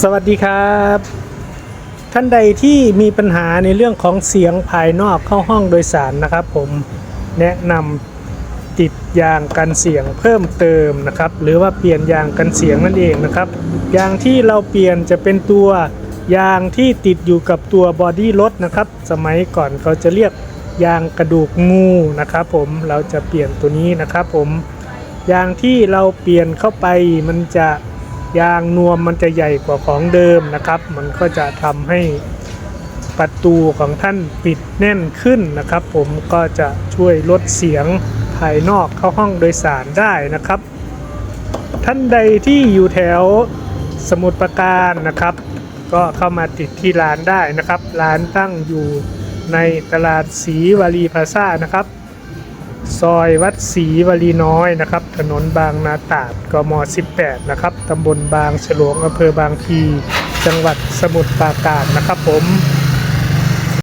สวัสดีครับ ท่านใดที่มีปัญหาในเรื่องของเสียงภายนอกเข้าห้องโดยสารนะครับผมแนะนำติดยางกันเสียงเพิ่มเติมนะครับ หรือว่าเปลี่ยนยางกันเสียงนั่นเองนะครับยางที่เราเปลี่ยนจะเป็นตัวยางที่ติดอยู่กับตัวบอดี้รถนะครับ สมัยก่อนเขาจะเรียกยางกระดูกงูนะครับผมเราจะเปลี่ยนตัวนี้นะครับผมยางที่เราเปลี่ยนเข้าไปมันจะ ยางนวมมันจะใหญ่กว่าของเดิมนะครับ มันก็จะทำให้ประตูของท่านปิดแน่นขึ้นนะครับ ผมก็จะช่วยลดเสียงภายนอกเข้าห้องโดยสารได้นะครับ ท่านใดที่อยู่แถวสมุทรปราการนะครับ ก็เข้ามาติดที่ร้านได้นะครับ ร้านตั้งอยู่ในตลาดศรีวารีพาซ่านะครับ ซอยวัดศรีวลีน้อยนะครับ ถนนบางนาตาดกม 18 นะครับตำบลบางฉลงอำเภอบางพลีจังหวัดสมุทรปราการนะครับผม